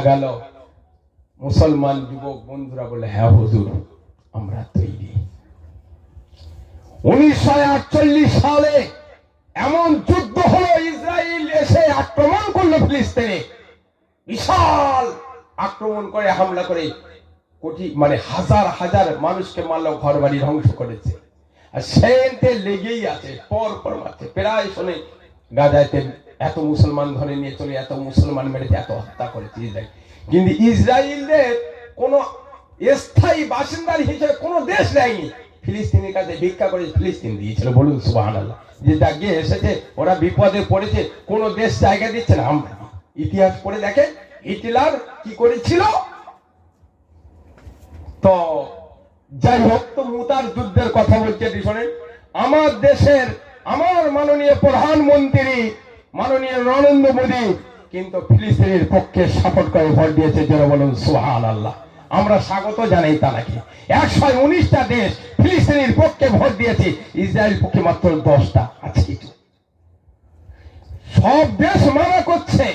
গেল। মুসলমান যুবক বন্ধুরা বলে হ্যাঁ হুজুর, আমরা তৈরি। উনিশশো আটচল্লিশ সালে এমন যুদ্ধ হলো, ইসরায়েল এসে আক্রমণ করল ফিলিস্তিনে। বিশাল আক্রমণ করে, হামলা করে কোটি মানে হাজার হাজার মানুষকে মারলো ঘর বাড়ি ধ্বংস করেছে। আর সেন্টে লেগেই আছে পর পর মারছে। প্রায় শোনে গাজাতে এত মুসলমান ধরে নিয়ে চলে, এত মুসলমান মেরেছে, এত হত্যা করেছে ইসরায়েল। কিন্তু ইসরায়েলের কোনো স্থায়ী বাসিন্দার হিসেবে কোনো দেশ নেয়নি। ফিলিস্তিনের কাছে ভিক্ষা করে ফিলিস্তিন দিয়েছিল। বলুন সুবাহান আল্লাহ যে যা এসেছে, ওরা বিপদে পড়েছে, কোনো দেশ জায়গা দিচ্ছে না। আমরা ইতিহাস পড়ে দেখেন হিটলার কি করেছিল? তো যাই হোক, তো মুতার যুদ্ধের কথা বলছে শোনেন আমার দেশের, আমার মাননীয় প্রধানমন্ত্রী মাননীয় নরেন্দ্র মোদী, কিন্তু ফিলিস্তিনের পক্ষে সাপোর্ট করে ভোট দিয়েছে যারা বলুন সুহান আল্লাহ আমরা স্বাগত জানাই তাকে একশো উনিশটা দেশ ফিলিস্তিনের পক্ষে ভোট দিয়েছে ইসরায়েল পক্ষে মাত্র দশটা। আছে কিছু সব দেশ মানা করছে,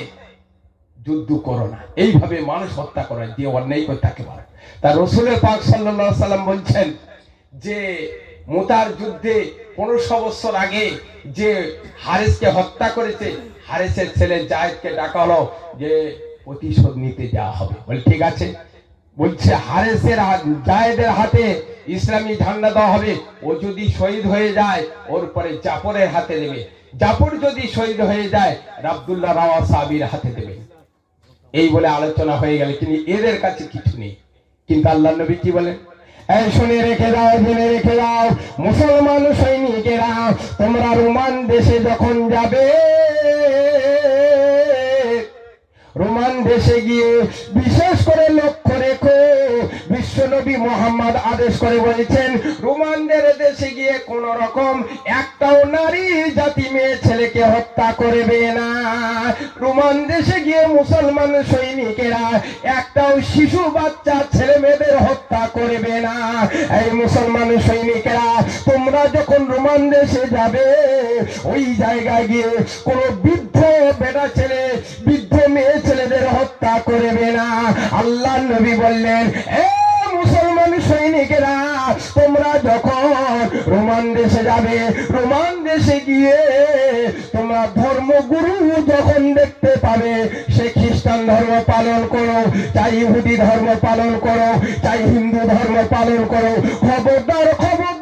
যুদ্ধ করো না। এইভাবে মানুষ হত্যা করে যে অন্যায় করে তাকে মারে তার রসুলের পাক সাল্লাল্লাহু সাল্লাম বলছেন যে, মোতার যুদ্ধে পনেরোশো বছর আগে যে হারেসকে হত্যা করেছে, হারেসের ছেলে জায়েদকে ডাকা হলো যে প্রতিশোধ নিতে যাওয়া হবে। বলে ঠিক আছে। বলছে, হারেসের জায়েদের হাতে ইসলামী ঝান্ডা দেওয়া হবে। ও যদি শহীদ হয়ে যায়, ওর পরে জাপরের হাতে দেবে জাফর যদি শহীদ হয়ে যায়, আব্দুল্লাহ রাওয়া সাবির হাতে দেবে। এই বলে আলোচনা হয়ে গেল। কিন্তু এদের কাছে কিছু নেই। কিন্তু আল্লাহ নবী কি বলেন? শুনে রেখে দাও, জেনে রেখে দাও, মুসলমান সৈনিকেরা, তোমরা রোমান দেশে যখন যাবে, রোমান দেশে গিয়ে বিশেষ করে লক্ষ্য রেখো বিশ্বনবী মোহাম্মদ আদেশ করে বলেছেন, রোমানদের দেশে গিয়ে কোন রকম একটাও নারী, জাতি, মেয়ে, ছেলেকে হত্যা করবে না। রোমান দেশে গিয়ে মুসলমান সৈনিকেরা একটাও শিশু, বাচ্চা, ছেলে, মেয়েদের হত্যা করবে না। এই মুসলমান সৈনিকেরা, তোমরা যখন রোমান দেশে যাবে, ওই জায়গায় গিয়ে কোন বৃদ্ধ বেটা ছেলে, বৃদ্ধ মেয়ে ছেলেদের হত্যা করবে না। আল্লাহ নবী বললেন, এ সৈনিকেরা, তোমরা যখন রোমান দেশে যাবে, রোমান দেশে গিয়ে তোমরা ধর্মগুরু যখন দেখতে পাবে, সে খ্রিস্টান ধর্ম পালন করো, চাই ইহুদি ধর্ম পালন করো, চাই হিন্দু ধর্ম পালন করো, খবরদার খবরদার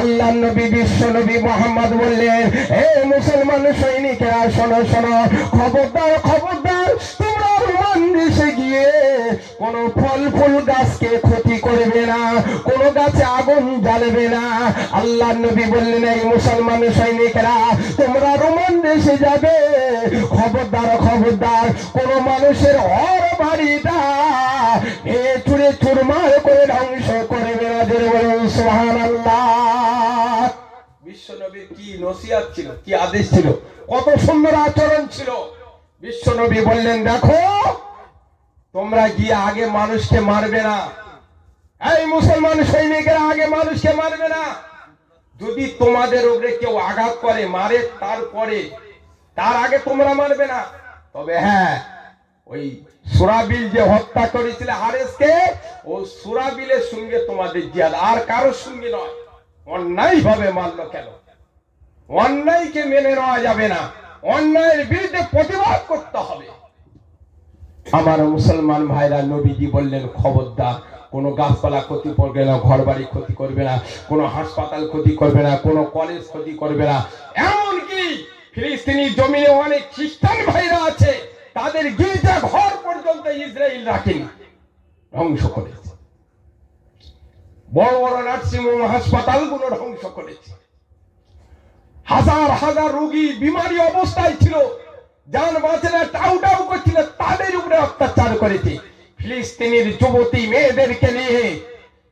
আল্লাহ নবী, বিশ্ব নবী মোহাম্মদ বললেন, এ মুসলমান সৈনিকেরা, শোনো শোনো, খবরদার খবরদার, তোমরা রোমান দেশে গিয়ে কোন ফল ফুল গাছকে ক্ষতি করবে না, কোন গাছে জ্বালবে না। আল্লাহ নবী বললেন, এই মুসলমান সৈনিকেরা, তোমরা রোমান দেশে যাবে। খবরদার খবরদার, কোন মানুষের অর বাড়িটা এ চুরে চুরমার করে ধ্বংস করবে না বলুন, সুবহানাল্লাহ। বিশ্ব নবীর কি নসিহাত ছিল, কি আদেশ ছিল? কত সুন্দর আচরণ ছিল। বিশ্ব নবী বললেন, দেখো, তোমরা গিয়ে আগে মানুষকে মারবে না। এই মুসলমান সৈনিকেরা আগে মানুষকে মারবে না। যদি তোমাদের উপরে কেউ আঘাত করে, মারে, তারপরে তার আগে তোমরা মারবে না। তবে হ্যাঁ ওই সুরাবিল যে হত্যা করেছিল হারেসকে ও সুরাবিলের সঙ্গে তোমাদের জিয়াদ আর কারোর সঙ্গে নয়। অন্যায় ভাবে মারলো কেন? অন্যায়কে মেনে নেওয়া যাবে না। অন্যায়ের বিরুদ্ধে প্রতিবাদ করতে হবে। আমার মুসলমান ভাইরা নবীজি বললেন, খবরদার কোনো গাছপালা ক্ষতি করবে না ঘর বাড়ি ক্ষতি করবে না, কোনো হাসপাতাল ক্ষতি করবে না, কোনো কলেজ ক্ষতি করবে না। এমনকি ফিলিস্তিনি জমিনে অনেক খ্রিস্টান ভাইরা আছে, তাদের গির্জা ঘর পর্যন্ত ইসরায়েল রাখেনি ধ্বংস করেছে। বড় বড় নার্সিং হোম হাসপাতালগুলো ধ্বংস করেছে। হাজার হাজার রোগী বিমারি অবস্থায় ছিল যান বাঁচেরা টাউ টাউ করছিল, তাদের উপরে অত্যাচার করেছে। ফিলিস্তিনের যুবতী মেয়েদেরকে নিয়ে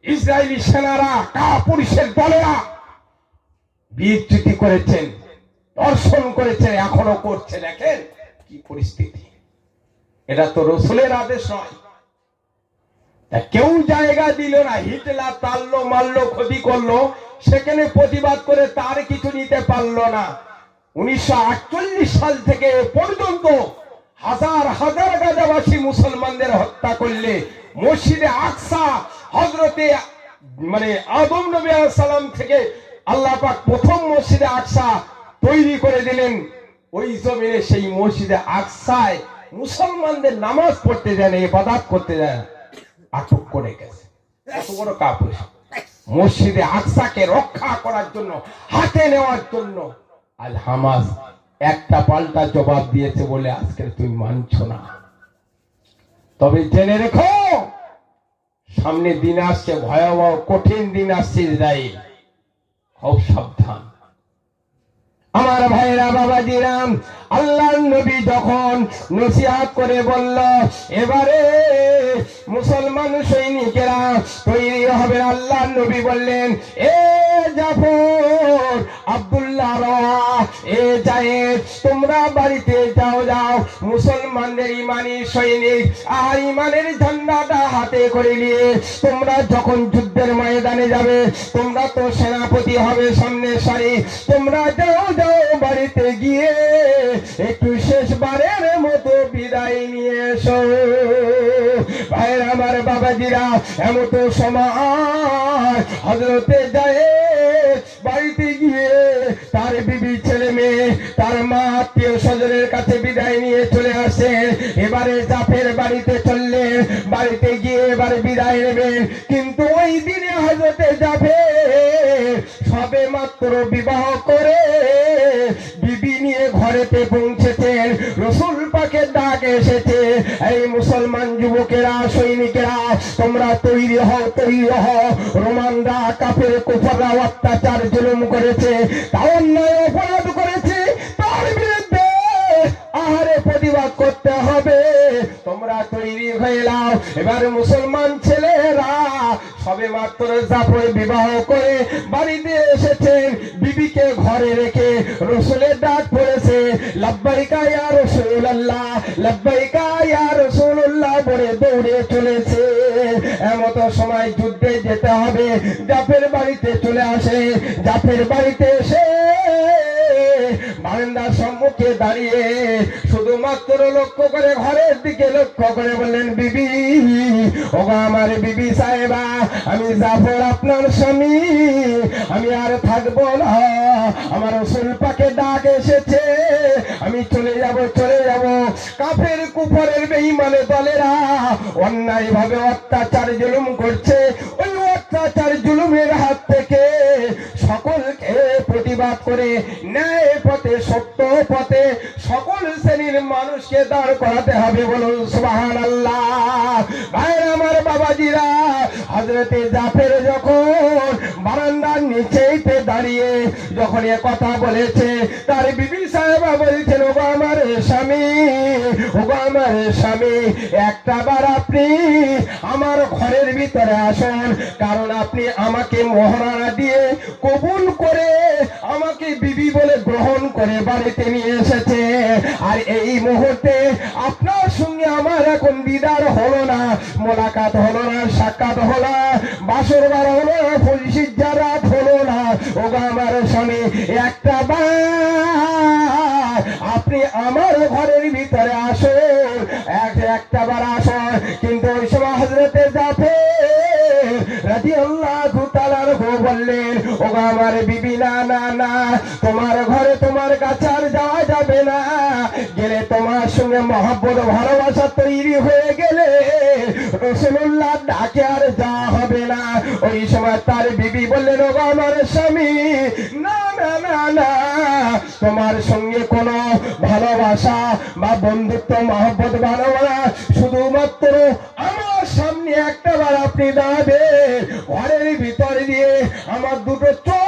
ইসরায়েলি সেনারা কা পুলিশের দলেরা বিচ্যুতি করেছেন, দর্শন করেছেন, এখনও করছে। দেখেন কি পরিস্থিতি। এটা তো রসুলের আদেশ নয়। কেউ জায়গা দিল না। হিটলার তাল্লো মারলো, ক্ষতি করল। সেখানে প্রতিবাদ করে তার কিছু নিতে পারল না। উনিশশো আটচল্লিশ সাল থেকে পর্যন্ত হাজার হাজার গাজাবাসী মুসলমানদের হত্যা করলে মসজিদে আকসা হজরতে মানে আদম নবী সালাম থেকে আল্লাহ পাক প্রথম মসজিদে আকসা তৈরি করে দিলেন। ওই জমিনে সেই মসজিদে আকসায় মুসলমানদের নামাজ পড়তে যায় না, ইবাদত করতে যায় আটক করে গেছে। এত বড় কাপুরুষ। মসজিদে আকসাকে রক্ষা করার জন্য, হাতে নেওয়ার জন্য। আল হামাস একটা পাল্টা জবাব দিয়েছে বলে আজকে তুমি মানছো না। তবে জেনে রেখো, সামনে দিন আসছে, ভয়াবহ, কঠিন দিন আসছে ইসরায়েল। খুব সাবধান। আমার ভাইরা বাবাজিরাম আল্লাহ নবী যখন নসিহাত করে বলল, এবারে মুসলমান সৈনিকেরা তৈরি হবে আল্লাহ নবী, বললেন, এ হাতে করে নিয়ে তোমরা যখন যুদ্ধের ময়দানে যাবে, তোমরা তো সেনাপতি হবে সামনে সারি। তোমরা যাও যাও বাড়িতে গিয়ে একটু শেষবারের মতো বিদায় নিয়ে এসো। আমার বাবাজিরা, এমতো সময় হজরতে যায়, বাড়িতে গিয়ে তার বিবি ছেলে মেয়ে, তার মা আত্মীয় স্বজনের কাছে বিদায় বাড়িতে বাড়িতে গিয়ে এবারে বিদায় নেবেন কিন্তু ওই দিনে হজরতে যাবে। সবে মাত্র বিবাহ করে বিবি নিয়ে ঘরেতে পৌঁছেছেন। রসুল পাকের ডাক এসেছে, এই মুসলমান যুবকেরা, সৈনিকেরা, তোমরা তৈরি হও তৈরি হও। রোমানরা কাপের কুফাররা অত্যাচার জুলুম করেছে। তা অন্যায় অপরাধ তোমরা তৈরি হয়ে নাও। এবার মুসলমান ছেলেরা সবে মাত্র জাফর বিবাহ করে বাড়িতে এসেছেন। বিবিকে ঘরে রেখে রসুলের ডাক পড়েছে ইয়া ইয়া বলে দৌড়ে চলেছে। এমত সময় যুদ্ধে যেতে হবে। জাফের বাড়িতে চলে আসে। জাফের বাড়িতে এসে বারান্দার সম্মুখে দাঁড়িয়ে শুধুমাত্র লক্ষ্য করে ঘরের দিকে লক্ষ্য করে বললেন, বিবি ও আমার বিবি সাহেবা, আমি জাফর আপনার স্বামী, আমি আর থাকব না। আমার সুলপাকে ডাক এসেছে, আমি চলে যাব চলে যাব। কাফের কুফরের বেঈমানে দলেরা অন্যায় ভাবে অত্যাচার জুলুম করছে। ওই অত্যাচার জুলুমের হাত থেকে সকলকে প্রতিবাদ করে ন্যায় পথে, সত্য পথে সকল শ্রেণির মানুষকে দাঁড় করাতে হবে বলুন সুবাহান আল্লাহ আমার বাবাজিরা হজরতে জাফের যখন বারান্দার নিচেইতে দাঁড়িয়ে যখন এ কথা বলেছে, তার বিবি সাহেবা বলছেন ও আমার স্বামী আমার স্বামী, একটা বার আপনি আমার ঘরের ভিতরে আসুন, কারণ আপনি আমাকে মহারানা দিয়ে কবুল করে আমাকে বিবি বলে গ্রহণ করে বাড়িতে নিয়ে এসেছে। আর এই মুহূর্তে আপনার সঙ্গে আমার এখন দিদার হলো না, মোলাকাত হলো না, সাক্ষাৎ হলো না, বাসর বার হলো না না। না তোমার ঘরে তোমার কাছে আর যাওয়া যাবে না। গেলে তোমার সঙ্গে মহব্বত, ভালোবাসা তৈরি হয়ে গেলে রসুল্লাহ ডাকে আর যাওয়া হবে না। ওই সময় তার বিবি বললেন আমার স্বামী, না না না না। তোমার সঙ্গে কোনো ভালোবাসা বা বন্ধুত্ব, মহব্বত, ভালোবাসা শুধুমাত্র আমার সামনে একটা বার আপনি দাঁড়াবেন। ঘরের ভিতর দিয়ে আমার দুটো চোখ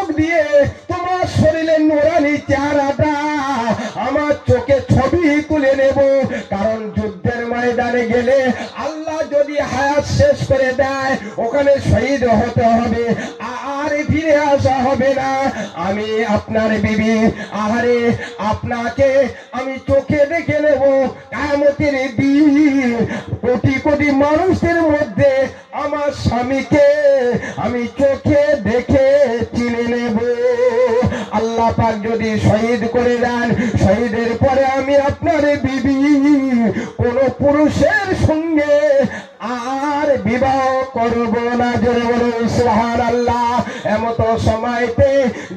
শহীদ হতে হবে, আর ফিরে আসা হবে না। আমি আপনার বিবি, আহারে, আপনাকে আমি চোখে দেখে নেব। কামতের দিন, কোটি কোটি মানুষের মধ্যে আমার স্বামীকে আমি চোখে দেখে চিনে আল্লাহ পাক যদি শহীদ করে দেন, শহীদের পরে আমি আপনার বিবি, কোন পুরুষের সঙ্গে আর বিবাহ করব না। জোরে বলে সুহান আল্লাহ এমত সময়তে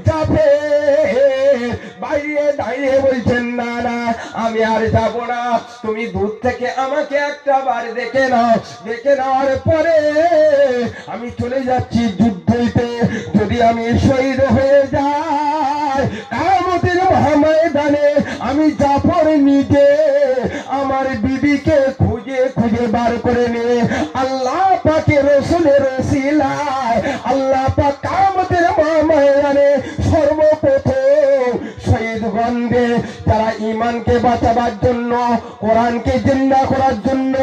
যাবে। বাইরে দাঁড়িয়ে বলছেন, না না, আমি আর যাব না। তুমি দূর থেকে আমাকে একটা বার দেখে নাও। দেখে নেওয়ার পরে আমি চলে যাচ্ছি যুদ্ধতে। যদি আমি শহীদ হয়ে যাই কামতের মহাময়দানে আমি জাফর নিজে। আমার বিবিকে খুঁজে খুঁজে বার করে নিয়ে আল্লাহ পাকে রসুলের কোরআনকে জিন্দা করার জন্য,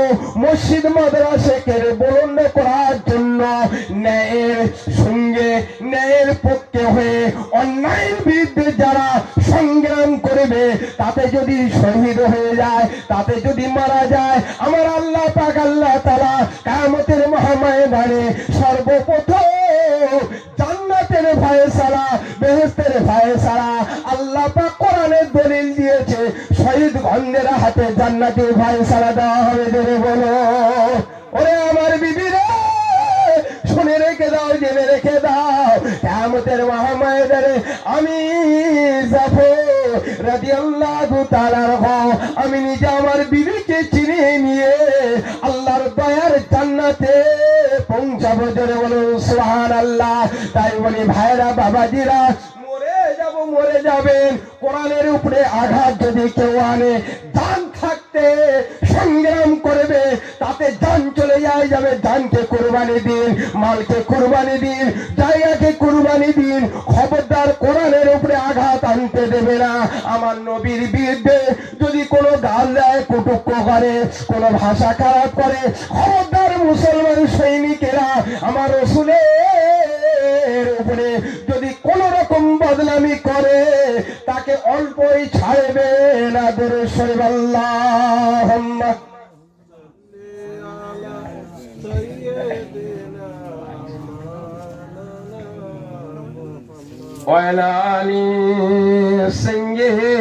মসজিদ মাদ্রাসাকে বলন্দ করার জন্য, ন্যায়ের সঙ্গে, ন্যায়ের পক্ষে হয়ে অন্যায়ের বিরুদ্ধে যারা সংগ্রাম করবে, তাতে যদি শহীদ হয়ে যায়, তাতে যদি মারা যায়, আমার আল্লাহ পাক, আল্লাহ তারা কামতের মহাময়দানে সর্বপ্রথম জান্নাতের ফায়সালা বেহেস্তের ফায়সালা আল্লাহ পাক কোরআনের দলিল দিয়েছে। শহীদ গন্ধের হাতে জান্নাতের ফায়সালা দেওয়া হবে জোরে বলো। ওরে আমার বিবি শুনে রেখে দাও, জেনে রেখে দাও। কেমতের মহামায়েদারে আমি যাব। রাজি আল্লাহ তালার আমি নিজে আমার বিবিকে চিনে নিয়ে আল্লাহর দয়ার জান্নাতে পৌঁছাবো। জোরে বলো সুহান আল্লাহ তাই বলি, ভাইরা, বাবাজিরা যাবেন, কোরআনের উপরে আঘাত যদি কেউ আনে, দান থাকতে সংগ্রাম করবে, তাতে জান চলে যায়, যাবে জানকে কোরবানি দিন, মালকে কোরবানি দিন, জায়গাকে কোরবানি দিন, খবরদার কোরআনের উপরে আঘাত আনতে দেবে না। আমার নবীর বিরুদ্ধে যদি কোনো গাল দেয় কুটুক্ষ করে, কোনো ভাষা খারাপ করে, খবরদার মুসলমান সৈনিকেরা, আমার রসুলের ছাড়বে না দূরে শরীফ আল্লাহ وعلى آل سيدنا